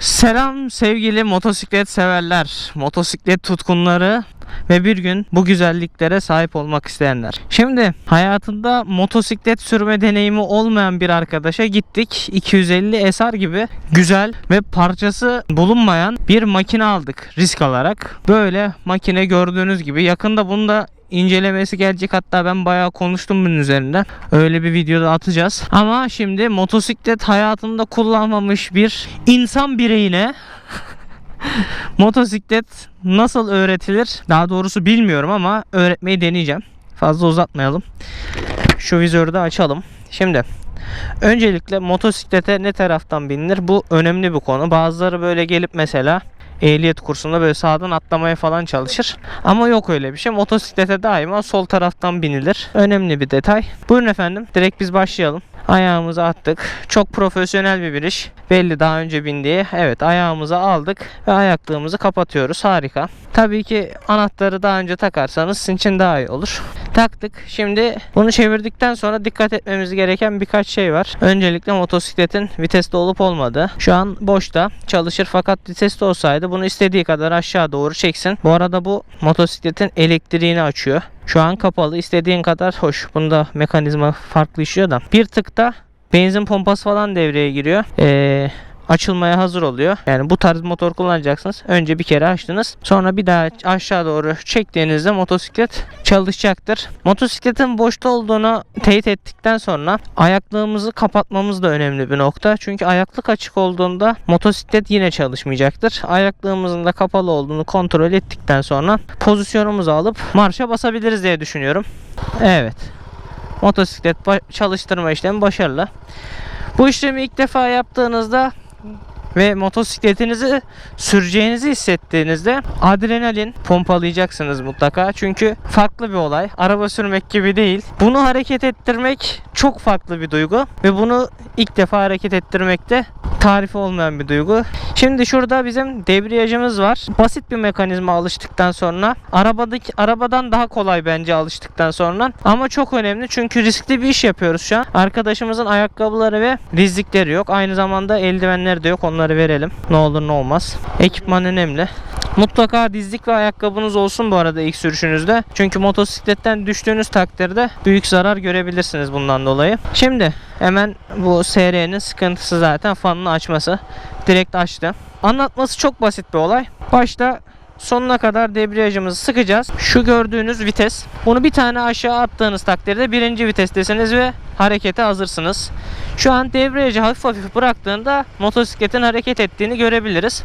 Selam sevgili motosiklet severler, motosiklet tutkunları ve bir gün bu güzelliklere sahip olmak isteyenler. Şimdi hayatında motosiklet sürme deneyimi olmayan bir arkadaşa gittik. 250 SR gibi güzel ve parçası bulunmayan bir makine aldık risk alarak. Böyle makine gördüğünüz gibi yakında bunu da incelemesi gelecek hatta ben bayağı konuştum bunun üzerinde. Öyle bir videoda atacağız. Ama şimdi motosiklet hayatında kullanmamış bir insan bireyine motosiklet nasıl öğretilir? Daha doğrusu bilmiyorum ama öğretmeyi deneyeceğim. Fazla uzatmayalım. Şu vizörü de açalım. Şimdi öncelikle motosiklete ne taraftan binilir? Bu önemli bir konu. Bazıları böyle gelip mesela ehliyet kursunda böyle sağdan atlamaya falan çalışır. Ama yok öyle bir şey. Motosiklete daima sol taraftan binilir. Önemli bir detay. Buyurun efendim. Direkt biz başlayalım. Ayağımızı attık. Çok profesyonel bir biniş. Belli daha önce bindiği. Evet ayağımızı aldık ve ayaklığımızı kapatıyoruz. Harika. Tabii ki anahtarı daha önce takarsanız sizin için daha iyi olur. Taktık. Şimdi bunu çevirdikten sonra dikkat etmemiz gereken birkaç şey var. Öncelikle motosikletin viteste olup olmadığı. Şu an boşta çalışır fakat viteste olsaydı bunu istediği kadar aşağı doğru çeksin. Bu arada bu motosikletin elektriğini açıyor. Şu an kapalı. İstediğin kadar hoş. Bunda mekanizma farklı işliyor da. Bir tıkta benzin pompası falan devreye giriyor. Ee, açılmaya hazır oluyor. Yani bu tarz motor kullanacaksınız. Önce bir kere açtınız. Sonra bir daha aşağı doğru çektiğinizde motosiklet çalışacaktır. Motosikletin boşta olduğunu teyit ettikten sonra ayaklığımızı kapatmamız da önemli bir nokta. Çünkü ayaklık açık olduğunda motosiklet yine çalışmayacaktır. Ayaklığımızın da kapalı olduğunu kontrol ettikten sonra pozisyonumuzu alıp marşa basabiliriz diye düşünüyorum. Evet. Motosiklet çalıştırma işlemi başarılı. Bu işlemi ilk defa yaptığınızda ve motosikletinizi süreceğinizi hissettiğinizde adrenalin pompalayacaksınız mutlaka. Çünkü farklı bir olay. Araba sürmek gibi değil. Bunu hareket ettirmek çok farklı bir duygu ve bunu ilk defa hareket ettirmekte tarifi olmayan bir duygu. Şimdi şurada bizim debriyajımız var. Basit bir mekanizma alıştıktan sonra arabadaki arabadan daha kolay bence alıştıktan sonra ama çok önemli çünkü riskli bir iş yapıyoruz şu an. Arkadaşımızın ayakkabıları ve dizlikleri yok. Aynı zamanda eldivenleri de yok. Onları verelim. Ne olur ne olmaz. Ekipman önemli. Mutlaka dizlik ve ayakkabınız olsun bu arada ilk sürüşünüzde. Çünkü motosikletten düştüğünüz takdirde büyük zarar görebilirsiniz bundan dolayı. Şimdi hemen bu SR'nin sıkıntısı zaten fanını açması. Direkt açtı. Anlatması çok basit bir olay. Başta sonuna kadar debriyajımızı sıkacağız. Şu gördüğünüz vites. Bunu bir tane aşağı attığınız takdirde birinci vitestesiniz ve harekete hazırsınız. Şu an debriyajı hafif hafif bıraktığında motosikletin hareket ettiğini görebiliriz.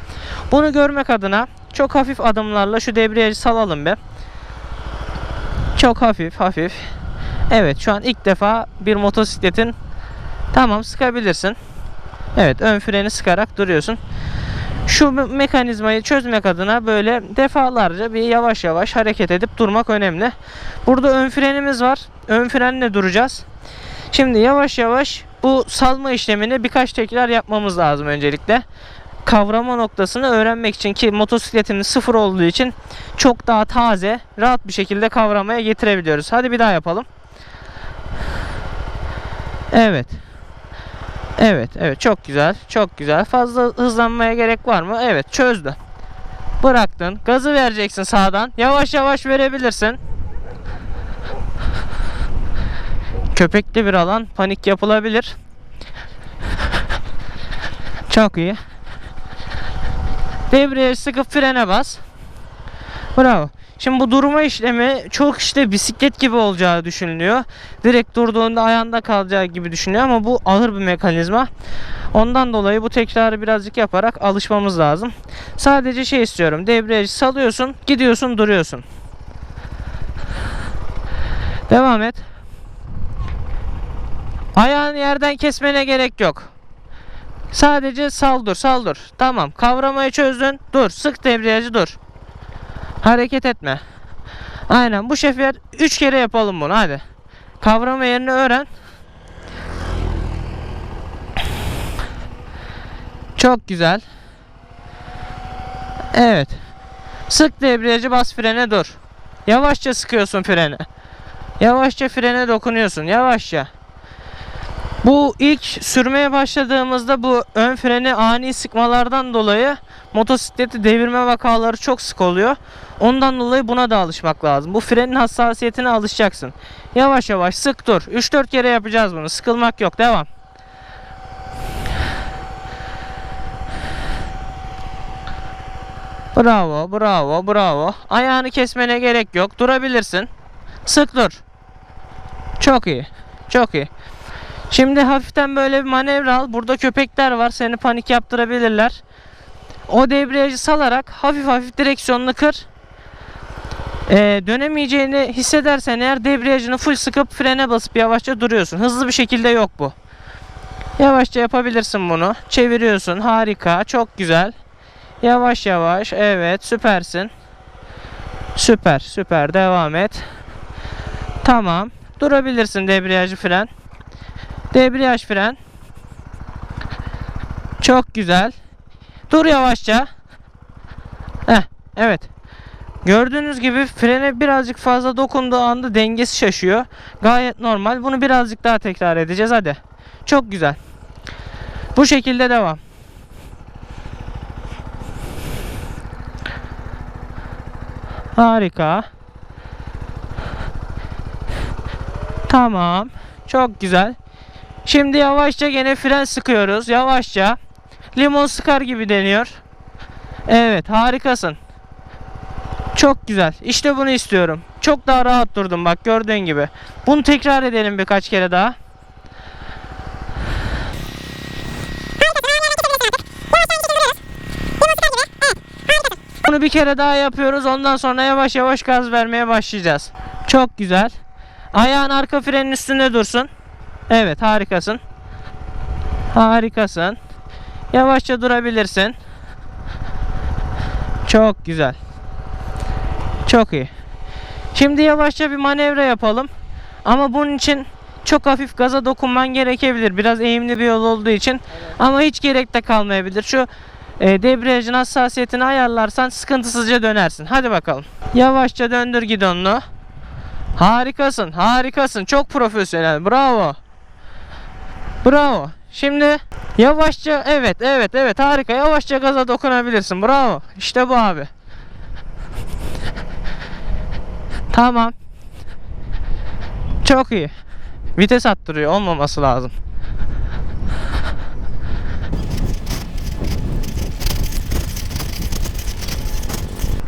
Bunu görmek adına çok hafif adımlarla şu debriyajı salalım be. Çok hafif hafif. Evet şu an ilk defa bir motosikletin tamam sıkabilirsin. Evet ön freni sıkarak duruyorsun. Şu me- mekanizmayı çözmek adına böyle defalarca bir yavaş yavaş hareket edip durmak önemli. Burada ön frenimiz var. Ön frenle duracağız. Şimdi yavaş yavaş bu salma işlemini birkaç tekrar yapmamız lazım öncelikle. Kavrama noktasını öğrenmek için ki motosikletimiz sıfır olduğu için çok daha taze, rahat bir şekilde kavramaya getirebiliyoruz. Hadi bir daha yapalım. Evet. Evet, evet çok güzel, çok güzel. Fazla hızlanmaya gerek var mı? Evet, çözdü. Bıraktın. Gazı vereceksin sağdan. Yavaş yavaş verebilirsin. Köpekli bir alan panik yapılabilir. Çok iyi. Debriyaj sıkıp frene bas. Bravo. Şimdi bu durma işlemi çok işte bisiklet gibi olacağı düşünülüyor. Direkt durduğunda ayağında kalacağı gibi düşünüyor ama bu ağır bir mekanizma. Ondan dolayı bu tekrarı birazcık yaparak alışmamız lazım. Sadece şey istiyorum. Debriyajı salıyorsun, gidiyorsun, duruyorsun. Devam et. Ayağını yerden kesmene gerek yok. Sadece saldır, saldır. Tamam. Kavramayı çözdün. Dur. Sık debriyajı dur. Hareket etme. Aynen. Bu sefer 3 kere yapalım bunu. Hadi. Kavrama yerini öğren. Çok güzel. Evet. Sık debriyajı bas frene dur. Yavaşça sıkıyorsun freni. Yavaşça frene dokunuyorsun. Yavaşça. Bu ilk sürmeye başladığımızda bu ön freni ani sıkmalardan dolayı motosikleti devirme vakaları çok sık oluyor. Ondan dolayı buna da alışmak lazım. Bu frenin hassasiyetine alışacaksın. Yavaş yavaş sık dur. 3-4 kere yapacağız bunu. Sıkılmak yok. Devam. Bravo, bravo, bravo. Ayağını kesmene gerek yok. Durabilirsin. Sık dur. Çok iyi. Çok iyi. Şimdi hafiften böyle bir manevra al. Burada köpekler var. Seni panik yaptırabilirler. O debriyajı salarak hafif hafif direksiyonunu kır. Ee, dönemeyeceğini hissedersen eğer debriyajını full sıkıp frene basıp yavaşça duruyorsun. Hızlı bir şekilde yok bu. Yavaşça yapabilirsin bunu. Çeviriyorsun. Harika. Çok güzel. Yavaş yavaş. Evet. Süpersin. Süper. Süper. Devam et. Tamam. Durabilirsin debriyajı fren. Debriyaj fren. Çok güzel. Dur yavaşça. Heh, evet. Gördüğünüz gibi frene birazcık fazla dokunduğu anda dengesi şaşıyor. Gayet normal. Bunu birazcık daha tekrar edeceğiz. Hadi. Çok güzel. Bu şekilde devam. Harika. Tamam. Çok güzel. Şimdi yavaşça gene fren sıkıyoruz. Yavaşça. Limon sıkar gibi deniyor. Evet harikasın. Çok güzel. İşte bunu istiyorum. Çok daha rahat durdum bak gördüğün gibi. Bunu tekrar edelim birkaç kere daha. Bunu bir kere daha yapıyoruz. Ondan sonra yavaş yavaş gaz vermeye başlayacağız. Çok güzel. Ayağın arka frenin üstünde dursun. Evet harikasın. Harikasın. Yavaşça durabilirsin. Çok güzel. Çok iyi. Şimdi yavaşça bir manevra yapalım. Ama bunun için çok hafif gaza dokunman gerekebilir. Biraz eğimli bir yol olduğu için. Ama hiç gerek de kalmayabilir. Şu e, debriyajın hassasiyetini ayarlarsan sıkıntısızca dönersin. Hadi bakalım. Yavaşça döndür gidonunu. Harikasın, harikasın. Çok profesyonel. Bravo. Bravo. Şimdi yavaşça evet, evet, evet harika. Yavaşça gaza dokunabilirsin. Bravo. İşte bu abi. Tamam. Çok iyi. Vites attırıyor. Olmaması lazım.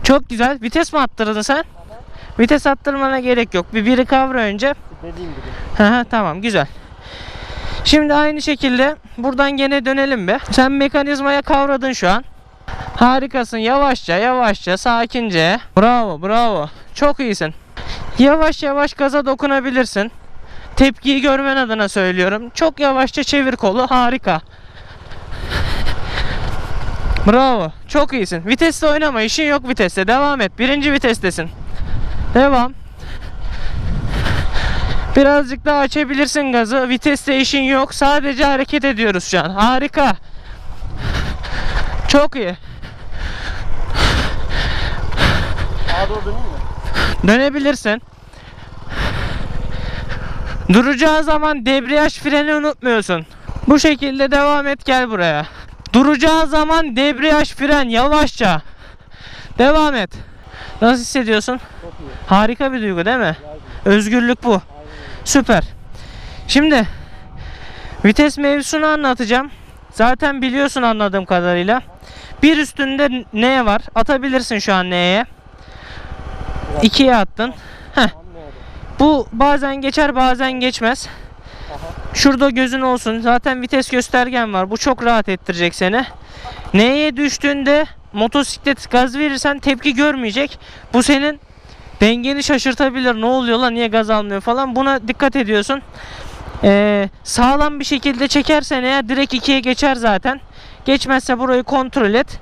Çok güzel. Vites mi attırdın sen? Vites attırmana gerek yok. Bir biri kavra önce. Dediğim gibi. Hı tamam güzel. Şimdi aynı şekilde buradan gene dönelim be. Sen mekanizmaya kavradın şu an. Harikasın. Yavaşça, yavaşça, sakince. Bravo, bravo. Çok iyisin. Yavaş yavaş gaza dokunabilirsin. Tepkiyi görmen adına söylüyorum. Çok yavaşça çevir kolu. Harika. Bravo. Çok iyisin. Viteste oynama. işin yok viteste. Devam et. Birinci vitestesin. Devam. Birazcık daha açabilirsin gazı. Viteste işin yok. Sadece hareket ediyoruz şu an. Harika. Çok iyi. Sağa doğru döneyim mi? Dönebilirsin. Duracağı zaman debriyaj freni unutmuyorsun. Bu şekilde devam et gel buraya. Duracağı zaman debriyaj fren yavaşça. Devam et. Nasıl hissediyorsun? Harika bir duygu değil mi? Özgürlük bu. Süper. Şimdi vites mevzusunu anlatacağım. Zaten biliyorsun anladığım kadarıyla. Bir üstünde ne var? Atabilirsin şu an neye? İkiye attın. Anladım. Bu bazen geçer bazen geçmez. Şurada gözün olsun. Zaten vites göstergen var. Bu çok rahat ettirecek seni. Neye düştüğünde motosiklet gaz verirsen tepki görmeyecek. Bu senin dengeni şaşırtabilir. Ne oluyor lan niye gaz almıyor falan. Buna dikkat ediyorsun. Ee, sağlam bir şekilde çekersen eğer direkt ikiye geçer zaten. Geçmezse burayı kontrol et.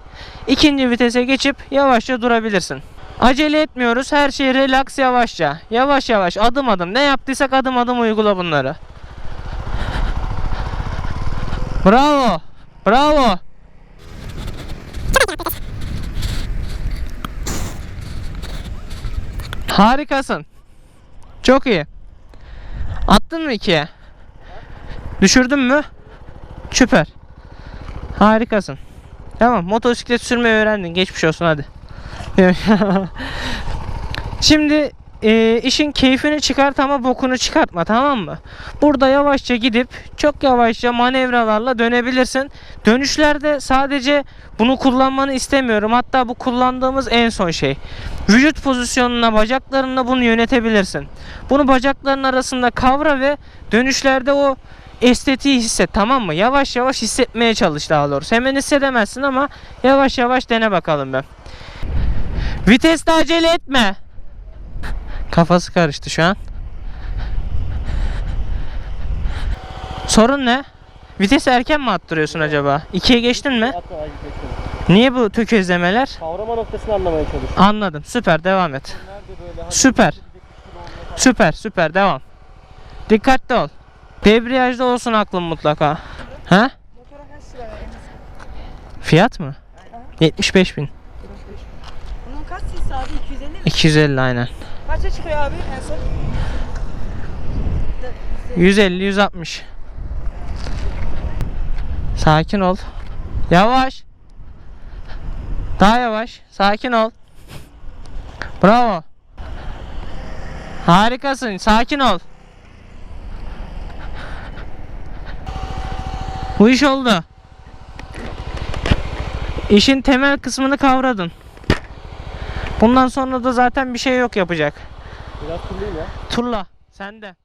İkinci vitese geçip yavaşça durabilirsin. Acele etmiyoruz. Her şey relax yavaşça. Yavaş yavaş adım adım. Ne yaptıysak adım adım uygula bunları. Bravo. Bravo. Harikasın. Çok iyi. Attın mı ikiye? Düşürdün mü? Süper. Harikasın. Tamam motosiklet sürmeyi öğrendin. Geçmiş olsun hadi. Şimdi e, işin keyfini çıkart ama bokunu çıkartma tamam mı? Burada yavaşça gidip çok yavaşça manevralarla dönebilirsin. Dönüşlerde sadece bunu kullanmanı istemiyorum. Hatta bu kullandığımız en son şey. Vücut pozisyonuna bacaklarınla bunu yönetebilirsin. Bunu bacakların arasında kavra ve dönüşlerde o estetiği hisset tamam mı? Yavaş yavaş hissetmeye çalış daha doğrusu. Hemen hissedemezsin ama yavaş yavaş dene bakalım ben. Viteste acele etme. Kafası karıştı şu an. Sorun ne? Vitesi erken mi attırıyorsun acaba? İkiye geçtin mi? Niye bu tökezlemeler? Kavrama noktasını anlamaya çalışıyorum. Anladım. Süper devam et. Hani Süper. Süper süper devam. Dikkatli ol. Debriyajda olsun aklın mutlaka. Ha? Fiyat mı? 75 bin. Bunun kaç cc abi? 250 mi? 250 aynen. Kaça çıkıyor abi en son? 150 160. Sakin ol. Yavaş. Daha yavaş. Sakin ol. Bravo. Harikasın. Sakin ol. Bu iş oldu. İşin temel kısmını kavradın. Bundan sonra da zaten bir şey yok yapacak. Biraz turlayayım ya. Turla. Sende.